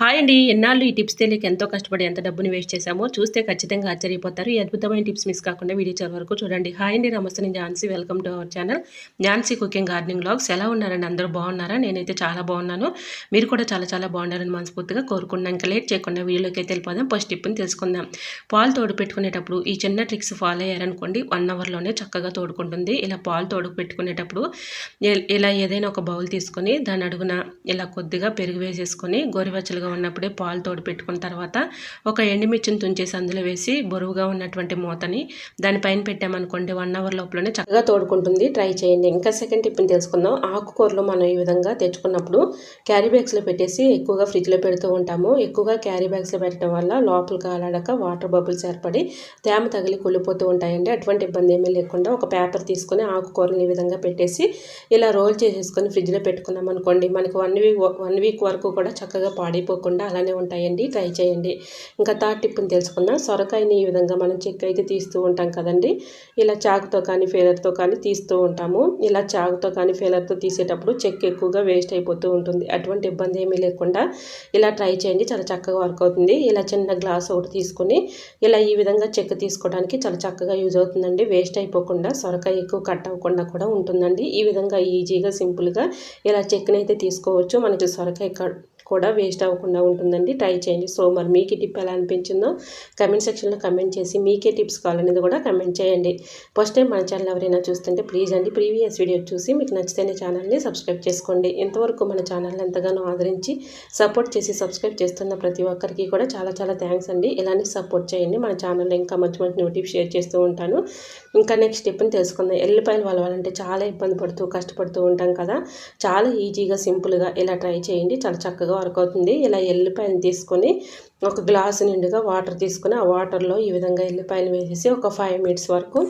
Hi అండి. ఎన్నాళ్ళు ఈ టిప్స్ తెలియక ఎంతో కష్టపడి ఎంత డబ్బుని వేస్ట్ చేశామో చూస్తే ఖచ్చితంగా ఆశ్చర్యపోతారు. ఈ అద్భుతమైన టిప్స్ మిస్ కాకుండా వీడియో చివరి వరకు చూడండి. హాయ్ అండి నమస్తే నేను Jhansi welcome to our channel. Jhansi cooking gardening blogs ఎలా ఉన్నారండి? అందరూ బాగున్నారా? నేనైతే చాలా బాగున్నాను. మీరు కూడా చాలా చాలా బాగున్నారని మనస్ఫూర్తిగా కోరుకున్నాను ఇంకా లేట్ చేయకుండా వీడియోలోకి అయితే వెళ్ళిపోదాం. ఫస్ట్ టిప్ని తెలుసుకుందాం. పాలు తోడు పెట్టుకునేటప్పుడు ఈ చిన్న ట్రిక్స్ ఫాలో అయ్యారనుకోండి వన్ అవర్లోనే చక్కగా తోడుకుంటుంది. ఇలా పాలు తోడు పెట్టుకునేటప్పుడు ఇలా ఏదైనా ఒక బౌల్ తీసుకొని దాని అడుగున ఇలా కొద్దిగా పెరుగు వేసేసుకొని గోరువెచ్చలుగా ఉన్నప్పుడే పాలు తోడు పెట్టుకున్న తర్వాత ఒక ఎండుమిర్చిని తుంచేసి అందులో వేసి బరువుగా ఉన్నటువంటి మూతని దానిపైన పెట్టామనుకోండి వన్ అవర్ లోపలనే చక్కగా తోడుకుంటుంది. ట్రై చేయండి. ఇంకా సెకండ్ టిప్ని తెలుసుకుందాం. ఆకుకూరలు మనం ఈ విధంగా తెచ్చుకున్నప్పుడు క్యారీ బ్యాగ్స్లో పెట్టేసి ఎక్కువగా ఫ్రిడ్జ్లో పెడుతూ ఉంటాము. ఎక్కువగా క్యారీ బ్యాగ్స్లో పెట్టడం వల్ల లోపల కాలాడక వాటర్ బబుల్స్ ఏర్పడి తేమ తగిలి కుళ్ళిపోతూ ఉంటాయండి. అటువంటి ఇబ్బంది ఏమీ లేకుండా ఒక పేపర్ తీసుకొని ఆకుకూరలు ఈ విధంగా పెట్టేసి ఇలా రోల్ చేసేసుకొని ఫ్రిడ్జ్లో పెట్టుకున్నాం అనుకోండి మనకి వన్ వీక్ వన్ వీక్ వరకు కూడా చక్కగా పాడైపో పోకుండా అలానే ఉంటాయండి. ట్రై చేయండి. ఇంకా థర్డ్ టిప్ని తెలుసుకుందాం. సొరకాయని ఈ విధంగా మనం చెక్క అయితే తీస్తూ ఉంటాం కదండి. ఇలా చాకుతో కానీ ఫేలర్తో కానీ తీస్తూ ఉంటాము. ఇలా చాకుతో కానీ ఫేలర్తో తీసేటప్పుడు చెక్ ఎక్కువగా వేస్ట్ అయిపోతూ ఉంటుంది. అటువంటి ఇబ్బంది ఏమీ లేకుండా ఇలా ట్రై చేయండి. చాలా చక్కగా వర్క్ అవుతుంది. ఇలా చిన్న గ్లాస్ ఒకటి తీసుకొని ఇలా ఈ విధంగా చెక్ తీసుకోవడానికి చాలా చక్కగా యూజ్ అవుతుందండి. వేస్ట్ అయిపోకుండా సొరకాయ ఎక్కువ కట్ అవ్వకుండా కూడా ఉంటుందండి. ఈ విధంగా ఈజీగా సింపుల్గా ఇలా చెక్కనైతే తీసుకోవచ్చు. మనకి సొరకాయ కూడా వేస్ట్ అవ్వకుండా ఉంటుందండి. ట్రై చేయండి. సో మరి మీకు ఈ టిప్ ఎలా అనిపించిందో కమెంట్ సెక్షన్లో కమెంట్ చేసి మీకే టిప్స్ కావాలనేది కూడా కమెంట్ చేయండి. ఫస్ట్ టైం మన ఛానల్ ఎవరైనా చూస్తుంటే ప్లీజ్ అండి ప్రీవియస్ వీడియో చూసి మీకు నచ్చితేనే ఛానల్ని సబ్స్క్రైబ్ చేసుకోండి. ఇంతవరకు మన ఛానల్ని ఎంతగానో ఆదరించి సపోర్ట్ చేసి సబ్స్క్రైబ్ చేస్తున్న ప్రతి ఒక్కరికి కూడా చాలా చాలా థ్యాంక్స్ అండి. ఇలానే సపోర్ట్ చేయండి. మన ఛానల్లో ఇంకా మంచి మంచి నోటిఫ్ షేర్ చేస్తూ ఉంటాను. ఇంకా నెక్స్ట్ స్టెప్ని తెలుసుకుందాం. ఎల్లిపాయలు వాళ్ళంటే చాలా ఇబ్బంది పడుతూ కష్టపడుతూ ఉంటాం కదా. చాలా ఈజీగా సింపుల్గా ఇలా ట్రై చేయండి. చాలా చక్కగా వర్క్ అవుతుంది. ఇలా ఎల్లిపాయలు తీసుకొని ఒక గ్లాసు నిండుగా వాటర్ తీసుకుని ఆ వాటర్లో ఈ విధంగా ఎల్లిపాయలు వేసేసి ఒక ఫైవ్ మినిట్స్ వరకు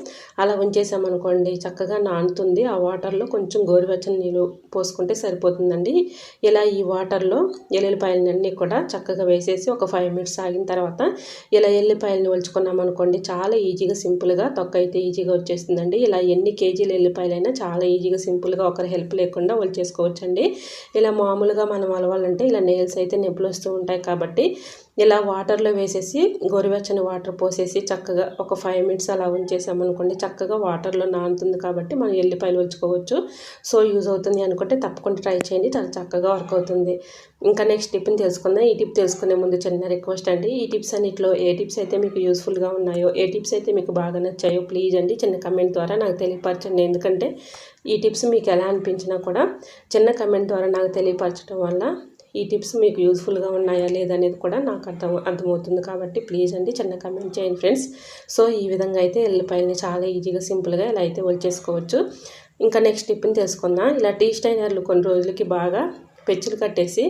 అలా ఉంచేసామనుకోండి చక్కగా నానుతుంది. ఆ వాటర్లో కొంచెం గోరువెచ్చని నీళ్ళు పోసుకుంటే సరిపోతుందండి. ఇలా ఈ వాటర్లో ఎల్లిపాయలన్నీ కూడా చక్కగా వేసేసి ఒక ఫైవ్ మినిట్స్ ఆగిన తర్వాత ఇలా ఎల్లిపాయలని ఒలుచుకున్నాం అనుకోండి చాలా ఈజీగా సింపుల్గా తొక్క అయితే ఈజీగా వచ్చేస్తుందండి. ఇలా ఎన్ని కేజీలు ఎల్లిపాయలైనా చాలా ఈజీగా సింపుల్గా ఒకరి హెల్ప్ లేకుండా ఒలిచేసుకోవచ్చండి. ఇలా మామూలుగా మనం అలవాలంటే ఇలా నెయిల్స్ అయితే నొప్పులు వస్తూ ఉంటాయి కాబట్టి ఇలా వాటర్లో వేసేసి గోరువెచ్చని వాటర్ పోసేసి చక్కగా ఒక ఫైవ్ మినిట్స్ అలా ఉంచేసామనుకోండి చక్కగా వాటర్లో నానుతుంది కాబట్టి మనం ఎల్లిపాయలు ఉంచుకోవచ్చు. సో యూజ్ అవుతుంది అనుకుంటే తప్పకుండా ట్రై చేయండి చాలా చక్కగా వర్క్ అవుతుంది. ఇంకా నెక్స్ట్ టిప్ని తెలుసుకుందాం. ఈ టిప్ తెలుసుకునే ముందు చిన్న రిక్వెస్ట్ అండి. ఈ టిప్స్ అన్నింటిలో ఏ టిప్స్ అయితే మీకు యూస్ఫుల్గా ఉన్నాయో ఏ టిప్స్ అయితే మీకు బాగా నచ్చాయో ప్లీజ్ అండి చిన్న కమెంట్ ద్వారా నాకు తెలియపరచండి. ఎందుకంటే ఈ టిప్స్ మీకు ఎలా అనిపించినా కూడా చిన్న కమెంట్ ద్వారా నాకు తెలియపరచడం వల్ల ఈ టిప్స్ మీకు యూస్ఫుల్గా ఉన్నాయా లేదనేది కూడా నాకు అర్థం అర్థమవుతుంది కాబట్టి ప్లీజ్ అండి చిన్న కమెంట్ చేయండి ఫ్రెండ్స్. సో ఈ విధంగా అయితే ఎల్లిపాయలని చాలా ఈజీగా సింపుల్గా ఇలా అయితే వచ్చేసుకోవచ్చు ఇంకా నెక్స్ట్ టిప్ని తెలుసుకుందాం. ఇలా టీ స్టైనర్లు కొన్ని రోజులకి బాగా పెచ్చులు కట్టేసి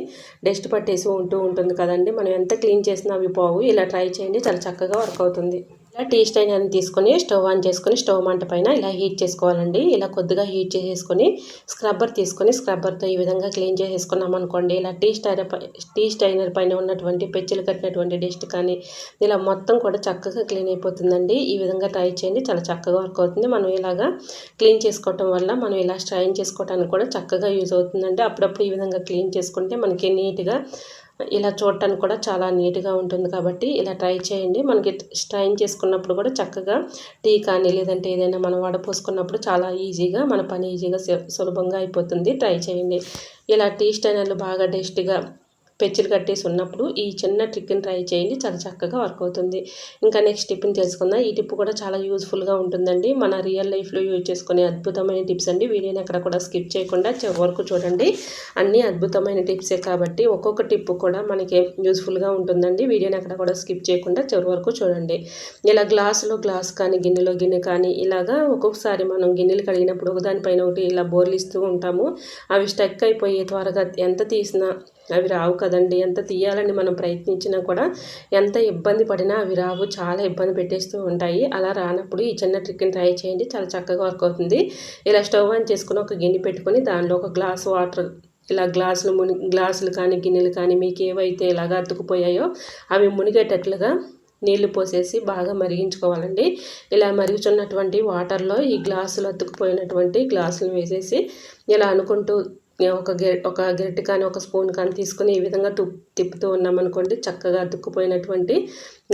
డస్ట్ పట్టేసి ఉంటూ ఉంటుంది కదండి. మనం ఎంత క్లీన్ చేసినా అవి పోవు. ఇలా ట్రై చేయండి. చాలా చక్కగా వర్క్ అవుతుంది. ఇలా టీ స్టైన్ తీసుకొని స్టవ్ ఆన్ చేసుకొని స్టవ్ మంట పైన ఇలా హీట్ చేసుకోవాలండి. ఇలా కొద్దిగా హీట్ చేసేసుకొని స్క్రబ్బర్ తీసుకొని స్క్రబ్బర్తో ఈ విధంగా క్లీన్ చేసేసుకున్నాం అనుకోండి. ఇలా టీ స్టైనర్ టీ స్టైనర్ పైన ఉన్నటువంటి పెచ్చులు కట్టినటువంటి డస్ట్ కానీ ఇలా మొత్తం కూడా చక్కగా క్లీన్ అయిపోతుందండి. ఈ విధంగా ట్రై చేయండి. చాలా చక్కగా వర్క్ అవుతుంది. మనం ఇలాగా క్లీన్ చేసుకోవటం వల్ల మనం ఇలా స్ట్రైన్ చేసుకోవడానికి కూడా చక్కగా యూజ్ అవుతుందండి. అప్పుడప్పుడు ఈ విధంగా క్లీన్ చేసుకుంటే మనకి నీట్గా ఇలా చూడటానికి కూడా చాలా నీట్గా ఉంటుంది కాబట్టి ఇలా ట్రై చేయండి. మనకి స్ట్రైన్ చేసుకున్నప్పుడు కూడా చక్కగా టీ కానీ లేదంటే ఏదైనా మనం వడపోసుకున్నప్పుడు చాలా ఈజీగా మన పని ఈజీగా సులభంగా అయిపోతుంది. ట్రై చేయండి. ఇలా టీ స్టైనర్లు బాగా టేస్ట్గా పెచ్చులు కట్టేసి ఉన్నప్పుడు ఈ చిన్న ట్రిక్ని ట్రై చేయండి. చాలా చక్కగా వర్క్ అవుతుంది. ఇంకా నెక్స్ట్ టిప్ని తెలుసుకుందాం. ఈ టిప్ కూడా చాలా యూస్ఫుల్గా ఉంటుందండి. మన రియల్ లైఫ్లో యూజ్ చేసుకునే అద్భుతమైన టిప్స్ అండి. వీడియోని అక్కడ కూడా స్కిప్ చేయకుండా వరకు చూడండి. అన్నీ అద్భుతమైన టిప్సే కాబట్టి ఒక్కొక్క టిప్ కూడా మనకి యూస్ఫుల్గా ఉంటుందండి. వీడియోని అక్కడ కూడా స్కిప్ చేయకుండా చివరి వరకు చూడండి. ఇలా గ్లాసులో గ్లాస్ కానీ గిన్నెలో గిన్నె కానీ ఇలాగా ఒక్కొక్కసారి మనం గిన్నెలు కడిగినప్పుడు ఒకదానిపైన ఒకటి ఇలా బోర్లు ఇస్తూ ఉంటాము. అవి స్టక్ అయిపోయి త్వరగా ఎంత తీసినా అవి రావు కదండి. ఎంత తీయాలని మనం ప్రయత్నించినా కూడా ఎంత ఇబ్బంది పడినా అవి రావు. చాలా ఇబ్బంది పెట్టేస్తూ ఉంటాయి. అలా రానప్పుడు ఈ చిన్న ట్రిక్ని ట్రై చేయండి. చాలా చక్కగా వర్క్ అవుతుంది. ఇలా స్టవ్ ఆన్ చేసుకుని ఒక గిన్నె పెట్టుకొని దానిలో ఒక గ్లాస్ వాటర్ ఇలా గ్లాసులు ముని గ్లాసులు కానీ గిన్నెలు కానీ మీకు ఏవైతే ఇలాగ అతుకుపోయాయో అవి మునిగేటట్లుగా నీళ్ళు పోసేసి బాగా మరిగించుకోవాలండి. ఇలా మరుగుచున్నటువంటి వాటర్లో ఈ గ్లాసులు అతుకుపోయినటువంటి గ్లాసులు వేసేసి ఇలా అనుకుంటూ ఒక గె ఒక గెరిటె కానీ ఒక స్పూన్ కానీ తీసుకొని ఈ విధంగా తుప్ తిప్పుతూ ఉన్నామనుకోండి చక్కగా అతుక్కుపోయినటువంటి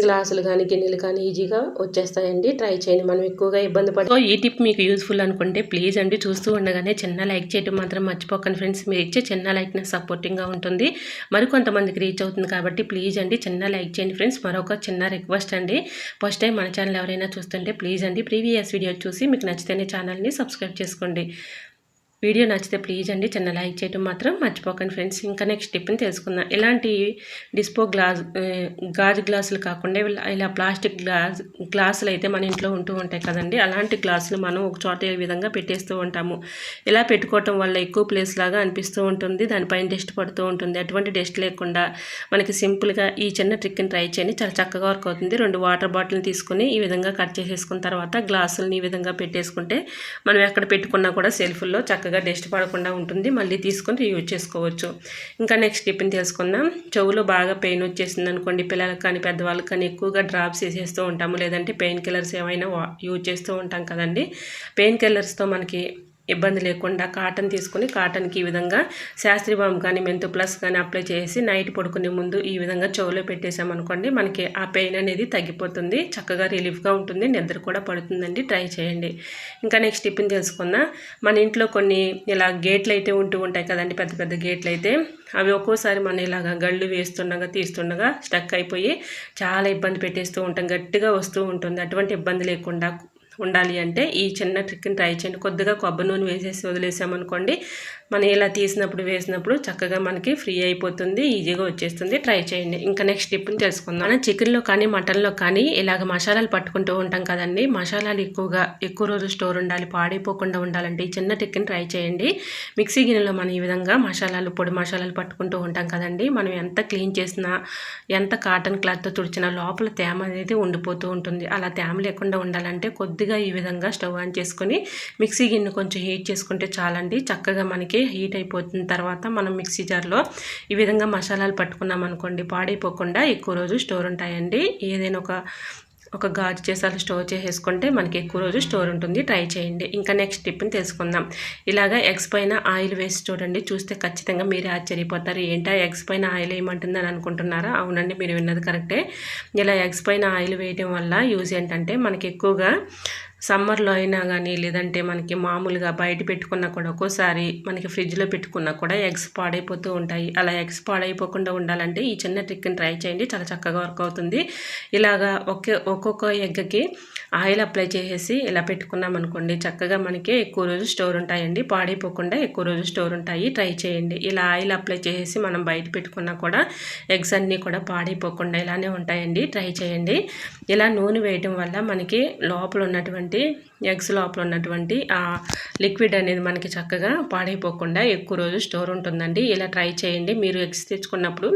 గ్లాసులు కానీ గిన్నెలు కానీ ఈజీగా వచ్చేస్తాయండి. ట్రై చేయండి. మనం ఎక్కువగా ఇబ్బంది పడి ఈ టిప్ మీకు యూస్ఫుల్ అనుకుంటే ప్లీజ్ అండి చూస్తూ ఉండగానే చిన్న లైక్ చేయడం మాత్రం మర్చిపోకండి ఫ్రెండ్స్. మీరు ఇచ్చే చిన్న లైక్నెస్ సపోర్టింగ్గా ఉంటుంది. మరి కొంతమందికి రీచ్ అవుతుంది కాబట్టి ప్లీజ్ అండి చిన్న లైక్ చేయండి ఫ్రెండ్స్. మరొక చిన్న రిక్వెస్ట్ అండి. ఫస్ట్ టైం మన ఛానల్ ఎవరైనా చూస్తుంటే ప్లీజ్ అండి ప్రీవియస్ వీడియో చూసి మీకు నచ్చితేనే ఛానల్ని సబ్స్క్రైబ్ చేసుకోండి. వీడియో నచ్చితే ప్లీజ్ అండి చిన్న లైక్ చేయడం మాత్రం మర్చిపోకండి ఫ్రెండ్స్. ఇంకా నెక్స్ట్ టిప్ని తెలుసుకుందాం. ఇలాంటి డిస్పో గ్లాస్ గాజు గ్లాసులు కాకుండా ఇలా ప్లాస్టిక్ గ్లాస్ గ్లాసులు అయితే మన ఇంట్లో ఉంటూ ఉంటాయి కదండి. అలాంటి గ్లాసులు మనం ఒక చోట ఏ విధంగా పెట్టేస్తూ ఉంటాము. ఇలా పెట్టుకోవటం వల్ల ఎక్కువ ప్లేస్ లాగా అనిపిస్తూ ఉంటుంది దానిపైన డస్ట్ పడుతూ ఉంటుంది. అటువంటి డస్ట్ లేకుండా మనకి సింపుల్గా ఈ చిన్న ట్రిక్ని ట్రై చేయండి. చాలా చక్కగా వర్క్ అవుతుంది. రెండు వాటర్ బాటిల్ని తీసుకుని ఈ విధంగా కట్ చేసేసుకున్న తర్వాత గ్లాసులని ఈ విధంగా పెట్టేసుకుంటే మనం ఎక్కడ పెట్టుకున్నా కూడా సెల్ఫ్లో చక్కగా చక్కగా డస్ట్ పడకుండా ఉంటుంది. మళ్ళీ తీసుకొని యూజ్ చేసుకోవచ్చు. ఇంకా నెక్స్ట్ టిప్ని తెలుసుకుందాం. చెవులో బాగా పెయిన్ వచ్చేసింది అనుకోండి పిల్లలకు కానీ పెద్దవాళ్ళకి కానీ ఎక్కువగా డ్రాప్స్ వేసేస్తూ ఉంటాము. లేదంటే పెయిన్ కిల్లర్స్ ఏమైనా యూజ్ చేస్తూ ఉంటాం కదండి. పెయిన్ కిల్లర్స్తో మనకి ఇబ్బంది లేకుండా కాటన్ తీసుకుని కాటన్కి ఈ విధంగా శాస్త్రీ బామ్ కానీ మెంతు ప్లస్ కానీ అప్లై చేసి నైట్ పడుకునే ముందు ఈ విధంగా చెవులో పెట్టేసామనుకోండి మనకి ఆ పెయిన్ అనేది తగ్గిపోతుంది. చక్కగా రిలీఫ్గా ఉంటుంది. నిద్ర కూడా పడుతుందండి. ట్రై చేయండి. ఇంకా నెక్స్ట్ టిఫిన్ తెలుసుకున్నా మన ఇంట్లో కొన్ని ఇలా గేట్లు అయితే ఉంటూ ఉంటాయి కదండి పెద్ద పెద్ద గేట్లు అయితే. అవి ఒక్కోసారి మనం ఇలాగా గళ్ళు వేస్తుండగా తీస్తుండగా స్టక్ అయిపోయి చాలా ఇబ్బంది పెట్టేస్తూ ఉంటాం. గట్టిగా వస్తూ ఉంటుంది. అటువంటి ఇబ్బంది లేకుండా ఉండాలి అంటే ఈ చిన్న ట్రిక్ని ట్రై చేయండి. కొద్దిగా కొబ్బరి నూనె వేసేసి వదిలేసామనుకోండి మనం ఇలా తీసినప్పుడు వేసినప్పుడు చక్కగా మనకి ఫ్రీ అయిపోతుంది ఈజీగా వచ్చేస్తుంది. ట్రై చేయండి. ఇంకా నెక్స్ట్ టిప్ని తెలుసుకుందాం. మనం చికెన్లో కానీ మటన్లో కానీ ఇలాగ మసాలాలు పట్టుకుంటూ ఉంటాం కదండి. మసాలాలు ఎక్కువగా ఎక్కువ రోజు స్టోర్ ఉండాలి పాడైపోకుండా ఉండాలంటే ఈ చిన్న టిక్ని ట్రై చేయండి. మిక్సీ గిన్నెలో మనం ఈ విధంగా మసాలాలు పొడి మసాలాలు పట్టుకుంటూ ఉంటాం కదండి. మనం ఎంత క్లీన్ చేసినా ఎంత కాటన్ క్లాత్తో తుడిచినా లోపల తేమ అనేది ఉండిపోతూ ఉంటుంది. అలా తేమ లేకుండా ఉండాలంటే కొద్దిగా ఈ విధంగా స్టవ్ ఆన్ చేసుకొని మిక్సీ గిన్నె కొంచెం హీట్ చేసుకుంటే చాలండి. చక్కగా మనకి హీట్ అయిపోతున్న తర్వాత మనం మిక్సీ జార్లో ఈ విధంగా మసాలాలు పట్టుకున్నాం అనుకోండి పాడైపోకుండా ఎక్కువ రోజు స్టోర్ ఉంటాయండి. ఏదైనా ఒక ఒక గాజు చేసాలు స్టోర్ చేసేసుకుంటే మనకి ఎక్కువ రోజు స్టోర్ ఉంటుంది. ట్రై చేయండి. ఇంకా నెక్స్ట్ టిప్ని తెలుసుకుందాం. ఇలాగ ఎగ్స్ పైన ఆయిల్ వేసి చూడండి. చూస్తే ఖచ్చితంగా మీరే ఆశ్చర్యపోతారు. ఏంటా ఎగ్స్ పైన ఆయిల్ ఏమంటుందని అనుకుంటున్నారా? అవునండి మీరు విన్నది కరెక్టే. ఇలా ఎగ్స్ పైన ఆయిల్ వేయడం వల్ల యూజ్ ఏంటంటే మనకి ఎక్కువగా సమ్మర్లో అయినా కానీ లేదంటే మనకి మామూలుగా బయట పెట్టుకున్నా కూడా ఒక్కోసారి మనకి ఫ్రిడ్జ్లో పెట్టుకున్నా కూడా ఎగ్స్ పాడైపోతూ ఉంటాయి. అలా ఎగ్స్ పాడైపోకుండా ఉండాలంటే ఈ చిన్న ట్రిక్ని ట్రై చేయండి. చాలా చక్కగా వర్క్ అవుతుంది. ఇలాగా ఒకే ఒక్కొక్క ఎగ్కి ఆయిల్ అప్లై చేసేసి ఇలా పెట్టుకున్నాం అనుకోండి చక్కగా మనకి ఎక్కువ రోజు స్టోర్ ఉంటాయండి. పాడైపోకుండా ఎక్కువ రోజు స్టోర్ ఉంటాయి. ట్రై చేయండి. ఇలా ఆయిల్ అప్లై చేసేసి మనం బయట పెట్టుకున్నా కూడా ఎగ్స్ అన్నీ కూడా పాడైపోకుండా ఇలానే ఉంటాయండి. ట్రై చేయండి. ఇలా నూనె వేయడం వల్ల మనకి లోపల ఉన్నటువంటి ఉన్నటువంటి ఎగ్స్ లోపల ఉన్నటువంటి ఆ లిక్విడ్ అనేది మనకి చక్కగా పాడైపోకుండా ఎక్కువ రోజు స్టోర్ ఉంటుందండి. ఇలా ట్రై చేయండి. మీరు ఎగ్స్ తెచ్చుకున్నప్పుడు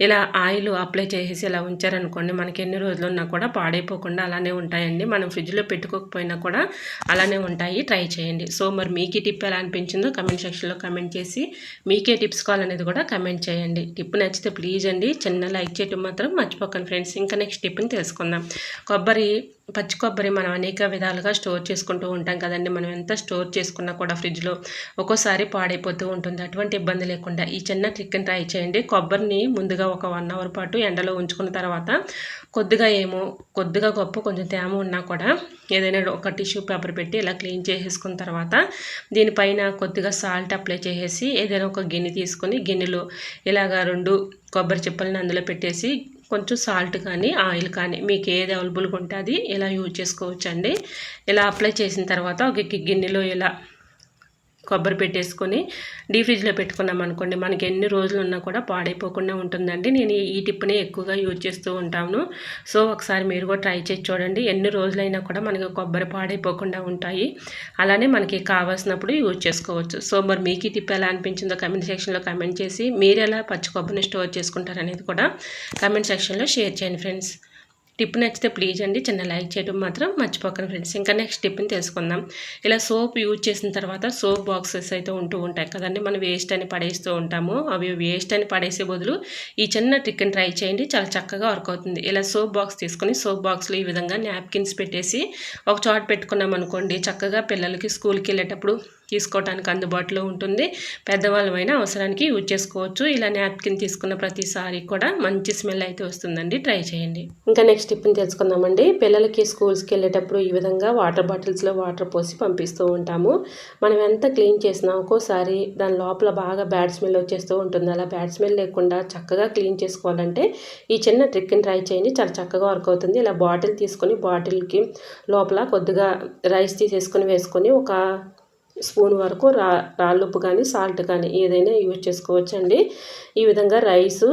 ఇలా ఆయిల్ అప్లై చేసేసి ఇలా ఉంచారనుకోండి మనకి ఎన్ని రోజులు ఉన్నా కూడా పాడైపోకుండా అలానే ఉంటాయండి. మనం ఫ్రిడ్జ్లో పెట్టుకోకపోయినా కూడా అలానే ఉంటాయి. ట్రై చేయండి. సో మరి మీకు ఈ టిప్ ఎలా అనిపించిందో కమెంట్ సెక్షన్లో కమెంట్ చేసి మీకే టిప్స్ కావాలనేది కూడా కమెంట్ చేయండి. టిప్ నచ్చితే ప్లీజ్ అండి. చిన్న లైక్ చేయటం మాత్రం మర్చిపోకండి ఫ్రెండ్స్. ఇంకా నెక్స్ట్ టిప్ని తెలుసుకుందాం. కొబ్బరి పచ్చి కొబ్బరి మనం అనేక విధాలుగా స్టోర్ చేసుకుంటూ ఉంటాం కదండి. మనం ఎంత స్టోర్ చేసుకున్నా కూడా ఫ్రిడ్జ్లో ఒక్కోసారి పాడైపోతూ ఉంటుంది. అటువంటి ఇబ్బంది లేకుండా ఈ చిన్న ట్రిక్ని ట్రై చేయండి. కొబ్బరిని ముందుగా ఒక వన్ అవర్ పాటు ఎండలో ఉంచుకున్న తర్వాత కొద్దిగా ఏమో కొద్దిగా గొప్ప కొంచెం తేమ ఉన్నా కూడా ఏదైనా ఒక టిష్యూ పేపర్ పెట్టి ఇలా క్లీన్ చేసేసుకున్న తర్వాత దీనిపైన కొద్దిగా సాల్ట్ అప్లై చేసేసి ఏదైనా ఒక గిన్నె తీసుకొని గిన్నెలో ఇలాగా రెండు కొబ్బరి చిప్పలను అందులో పెట్టేసి కొంచెం సాల్ట్ కానీ ఆయిల్ కానీ మీకు ఏది అవైలబుల్గా ఉంటే అది ఇలా యూజ్ చేసుకోవచ్చండి. ఇలా అప్లై చేసిన తర్వాత ఒక గిన్నెలో ఇలా కొబ్బరి పెట్టేసుకొని డీ ఫ్రిడ్జ్లో పెట్టుకున్నాం అనుకోండి మనకి ఎన్ని రోజులు ఉన్నా కూడా పాడైపోకుండా ఉంటుందండి. నేను ఈ టిప్ని ఎక్కువగా యూజ్ చేస్తూ ఉంటాను. సో ఒకసారి మీరు కూడా ట్రై చేసి చూడండి. ఎన్ని రోజులైనా కూడా మనకి కొబ్బరి పాడైపోకుండా ఉంటాయి. అలానే మనకి కావాల్సినప్పుడు యూజ్ చేసుకోవచ్చు. సో మరి మీకు ఈ టిప్ ఎలా అనిపించిందో కమెంట్ సెక్షన్లో కమెంట్ చేసి మీరు ఎలా పచ్చి కొబ్బరిని స్టోర్ చేసుకుంటారనేది కూడా కమెంట్ సెక్షన్లో షేర్ చేయండి ఫ్రెండ్స్. టిప్ నచ్చితే ప్లీజ్ అండి. చిన్న లైక్ చేయడం మాత్రం మర్చిపోకండి ఫ్రెండ్స్. ఇంకా నెక్స్ట్ టిప్ని తెలుసుకుందాం. ఇలా సోప్ యూజ్ చేసిన తర్వాత సోప్ బాక్సెస్ అయితే ఉంటూ ఉంటాయి కదండి. మనం వేస్ట్ అని పడేస్తూ ఉంటాము. అవి వేస్ట్ అని పడేసే బదులు ఈ చిన్న ట్రిక్ని ట్రై చేయండి. చాలా చక్కగా వర్క్ అవుతుంది. ఇలా సోప్ బాక్స్ తీసుకొని సోప్ బాక్స్లో ఈ విధంగా నాప్కిన్స్ పెట్టేసి ఒక చోట పెట్టుకున్నాం అనుకోండి చక్కగా పిల్లలకి స్కూల్కి వెళ్ళేటప్పుడు తీసుకోవడానికి అందుబాటులో ఉంటుంది. పెద్దవాళ్ళమైనా అవసరానికి యూజ్ చేసుకోవచ్చు. ఇలా నాప్కిన్ తీసుకున్న ప్రతిసారి కూడా మంచి స్మెల్ అయితే వస్తుందండి. ట్రై చేయండి. ఇంకా నెక్స్ట్ టిప్ని తెలుసుకుందామండి. పిల్లలకి స్కూల్స్కి వెళ్ళేటప్పుడు ఈ విధంగా వాటర్ బాటిల్స్లో వాటర్ పోసి పంపిస్తూ ఉంటాము. మనం ఎంత క్లీన్ చేసినా ఒక్కోసారి దాని లోపల బాగా బ్యాడ్ స్మెల్ వచ్చేస్తూ ఉంటుంది. అలా బ్యాడ్ స్మెల్ లేకుండా చక్కగా క్లీన్ చేసుకోవాలంటే ఈ చిన్న ట్రిక్ని ట్రై చేయండి. చాలా చక్కగా వర్క్ అవుతుంది. ఇలా బాటిల్ తీసుకొని బాటిల్కి లోపల కొద్దిగా రైస్ తీసేసుకొని వేసుకొని ఒక స్పూన్ వరకు రా రాళ్ళుప్పు కానీ సాల్ట్ కానీ ఏదైనా యూజ్ చేసుకోవచ్చండి. ఈ విధంగా రైసు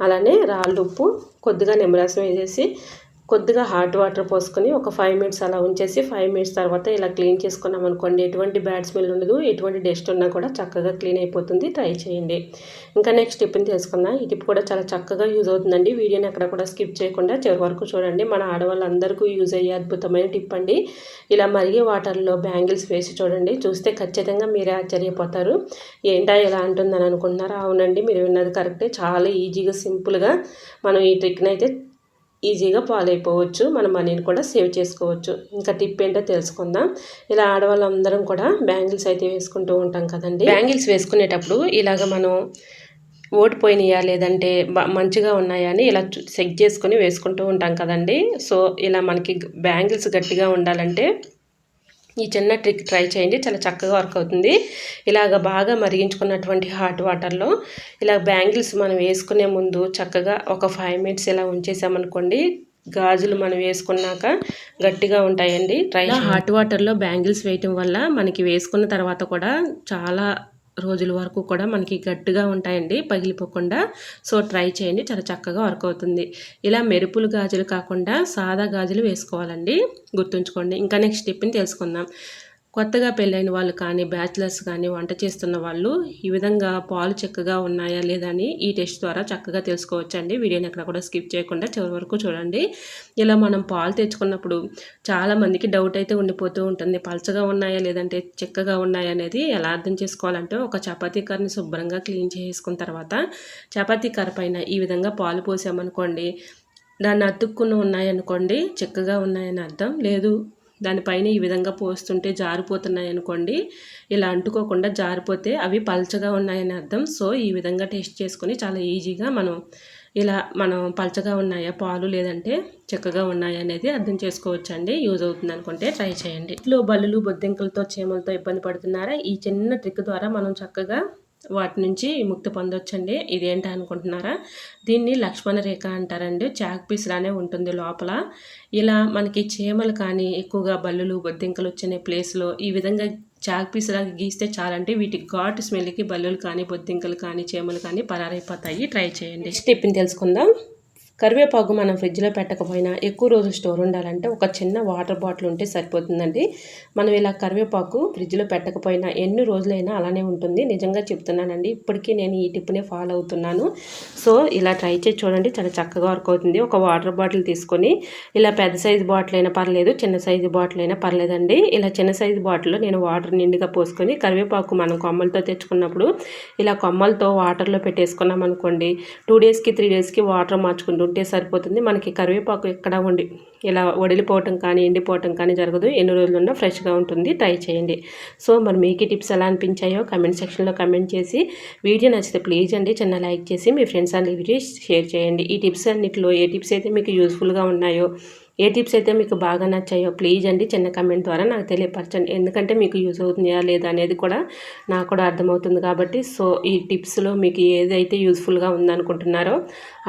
అలానే రాళ్ళుప్పు కొద్దిగా నిమ్మరసం వేసేసి కొద్దిగా హాట్ వాటర్ పోసుకొని ఒక ఫైవ్ మినిట్స్ అలా ఉంచేసి ఫైవ్ మినిట్స్ తర్వాత ఇలా క్లీన్ చేసుకున్నాం అనుకోండి ఎటువంటి బ్యాడ్ స్మెల్ ఉండదు ఎటువంటి డస్ట్ ఉన్నా కూడా చక్కగా క్లీన్ అయిపోతుంది ట్రై చేయండి. ఇంకా నెక్స్ట్ టిప్ని తెలుసుకుందాం. ఈ టిప్ కూడా చాలా చక్కగా యూజ్ అవుతుందండి. వీడియోని అక్కడ కూడా స్కిప్ చేయకుండా చివరి వరకు చూడండి. మన ఆడవాళ్ళందరికీ యూజ్ అయ్యే అద్భుతమైన టిప్ అండి. ఇలా మరిగే వాటర్లో బ్యాంగిల్స్ వేసి చూడండి. చూస్తే ఖచ్చితంగా మీరే ఆశ్చర్యపోతారు. ఏంటా ఇలా అంటుందని అనుకుంటున్నారా? అవునండి మీరు విన్నది కరెక్టే. చాలా ఈజీగా సింపుల్గా మనం ఈ ట్రిక్ని అయితే ఈజీగా పాలైపోవచ్చు. మన మనీని కూడా సేవ్ చేసుకోవచ్చు. ఇంకా టిప్ ఏంటో తెలుసుకుందాం. ఇలా ఆడవాళ్ళందరం కూడా బ్యాంగిల్స్ అయితే వేసుకుంటూ ఉంటాం కదండి. బ్యాంగిల్స్ వేసుకునేటప్పుడు ఇలాగ మనం ఓడిపోయినాయా లేదంటే మంచిగా ఉన్నాయా అని ఇలా చెక్ చేసుకొని వేసుకుంటూ ఉంటాం కదండి. సో ఇలా మనకి బ్యాంగిల్స్ గట్టిగా ఉండాలంటే ఈ చిన్న ట్రిక్ ట్రై చేయండి. చాలా చక్కగా వర్క్ అవుతుంది. ఇలాగ బాగా మరిగించుకున్నటువంటి హాట్ వాటర్లో ఇలా బ్యాంగిల్స్ మనం వేసుకునే ముందు చక్కగా ఒక ఫైవ్ మినిట్స్ ఇలా ఉంచేసామనుకోండి గాజులు మనం వేసుకున్నాక గట్టిగా ఉంటాయండి. ట్రై హాట్ వాటర్లో బ్యాంగిల్స్ వేయటం వల్ల మనకి వేసుకున్న తర్వాత కూడా చాలా రోజుల వరకు కూడా మనకి గట్టిగా ఉంటాయండి పగిలిపోకుండా. సో ట్రై చేయండి. చాలా చక్కగా వర్క్ అవుతుంది. ఇలా మెరుపులు గాజులు కాకుండా సాదా గాజులు వేసుకోవాలండి. గుర్తుంచుకోండి. ఇంకా నెక్స్ట్ టిప్ని తెలుసుకుందాం. కొత్తగా పెళ్ళైన వాళ్ళు కానీ బ్యాచిలర్స్ కానీ వంట చేస్తున్న వాళ్ళు ఈ విధంగా పాలు చక్కగా ఉన్నాయా లేదా అని ఈ టెస్ట్ ద్వారా చక్కగా తెలుసుకోవచ్చండి. వీడియోని ఎక్కడ కూడా స్కిప్ చేయకుండా చివరి వరకు చూడండి. ఇలా మనం పాలు తెచ్చుకున్నప్పుడు చాలామందికి డౌట్ అయితే ఉండిపోతూ ఉంటుంది. పలచగా ఉన్నాయా లేదంటే చిక్కగా ఉన్నాయా అనేది ఎలా అర్థం చేసుకోవాలంటే ఒక చపాతీ కర్రని శుభ్రంగా క్లీన్ చేసుకున్న తర్వాత చపాతీ కర్ర పైన ఈ విధంగా పాలు పోసామనుకోండి దాన్ని అతుక్కుని ఉన్నాయనుకోండి చిక్కగా ఉన్నాయని అర్థం లేదు. దానిపైన ఈ విధంగా పోస్తుంటే జారిపోతున్నాయి అనుకోండి. ఇలా అంటుకోకుండా జారిపోతే అవి పల్చగా ఉన్నాయని అర్థం. సో ఈ విధంగా టేస్ట్ చేసుకొని చాలా ఈజీగా మనం ఇలా మనం పల్చగా ఉన్నాయా పాలు లేదంటే చక్కగా ఉన్నాయా అనేది అర్థం చేసుకోవచ్చు అండి యూజ్ అవుతుంది అనుకుంటే ట్రై చేయండి. ఇంట్లో బల్లులు బొద్దింకలతో చీమలతో ఇబ్బంది పడుతున్నారా? ఈ చిన్న ట్రిక్ ద్వారా మనం చక్కగా వాటి నుంచి ముక్తి పొందొచ్చండి. ఇదేంటి అనుకుంటున్నారా? దీన్ని లక్ష్మణ రేఖ అంటారండి. చాక్ పీస్లానే ఉంటుంది లోపల. ఇలా మనకి చీమలు కానీ ఎక్కువగా బల్లులు బొద్దింకలు వచ్చిన ప్లేస్లో ఈ విధంగా చాక్ పీస్లాగా గీస్తే చాలంటే వీటి ఘాటు స్మెల్కి బల్లులు కానీ బొద్దింకలు కానీ చీమలు కానీ పరారైపోతాయి. ట్రై చేయండి. స్టెప్ని తెలుసుకుందాం. కరివేపాకు మనం ఫ్రిడ్జ్లో పెట్టకపోయినా ఎక్కువ రోజులు స్టోర్ ఉండాలంటే ఒక చిన్న వాటర్ బాటిల్ ఉంటే సరిపోతుందండి. మనం ఇలా కరివేపాకు ఫ్రిడ్జ్లో పెట్టకపోయినా ఎన్ని రోజులైనా అలానే ఉంటుంది. నిజంగా చెప్తున్నానండి. ఇప్పటికీ నేను ఈ టిప్నే ఫాలో అవుతున్నాను. సో ఇలా ట్రై చేసి చూడండి. చాలా చక్కగా వర్క్ అవుతుంది. ఒక వాటర్ బాటిల్ తీసుకొని ఇలా పెద్ద సైజు బాటిల్ అయినా పర్లేదు చిన్న సైజు బాటిల్ అయినా పర్లేదండి. ఇలా చిన్న సైజు బాటిల్లో నేను వాటర్ నిండుగా పోసుకొని కరివేపాకు మనం కొమ్మలతో తెచ్చుకున్నప్పుడు ఇలా కొమ్మలతో వాటర్లో పెట్టేసుకున్నాం అనుకోండి టూ డేస్కి త్రీ డేస్కి వాటర్ మార్చుకుంటూ ఉంటే సరిపోతుంది. మనకి కరివేపాకు ఎక్కడ ఉండి ఇలా వడిలిపోవటం కానీ ఎండిపోవటం కానీ జరగదు. ఎన్ని రోజులున్నా ఫ్రెష్గా ఉంటుంది. ట్రై చేయండి. సో మరి మీకు టిప్స్ ఎలా అనిపించాయో కమెంట్ సెక్షన్లో కమెంట్ చేసి వీడియో నచ్చితే ప్లీజ్ అండి చిన్న లైక్ చేసి మీ ఫ్రెండ్స్ అండ్ వీడియో షేర్ చేయండి. ఈ టిప్స్ అన్నింటిలో ఏ టిప్స్ అయితే మీకు యూస్ఫుల్గా ఉన్నాయో ఏ టిప్స్ అయితే మీకు బాగా నచ్చాయో ప్లీజ్ అండి చిన్న కమెంట్ ద్వారా నాకు తెలియపరచండి. ఎందుకంటే మీకు యూజ్ అవుతుందా లేదా అనేది కూడా నాకు కూడా అర్థమవుతుంది కాబట్టి సో ఈ టిప్స్లో మీకు ఏదైతే యూస్ఫుల్గా ఉందనుకుంటున్నారో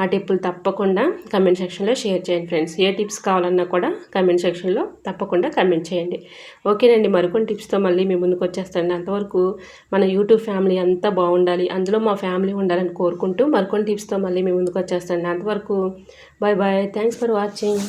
ఆ టిప్పులు తప్పకుండా కమెంట్ సెక్షన్లో షేర్ చేయండి ఫ్రెండ్స్ ఏ టిప్స్ కావాలన్నా కూడా కమెంట్ సెక్షన్లో తప్పకుండా కమెంట్ చేయండి. ఓకేనండి మరికొన్ని టిప్స్తో మళ్ళీ మీ ముందుకు వచ్చేస్తాను అంతవరకు మన యూట్యూబ్ ఫ్యామిలీ అంతా బాగుండాలి. అందులో మా ఫ్యామిలీ ఉండాలని కోరుకుంటూ మరికొన్ని టిప్స్తో మళ్ళీ మీ ముందుకు వచ్చేస్తాను అంతవరకు bye bye thanks for watching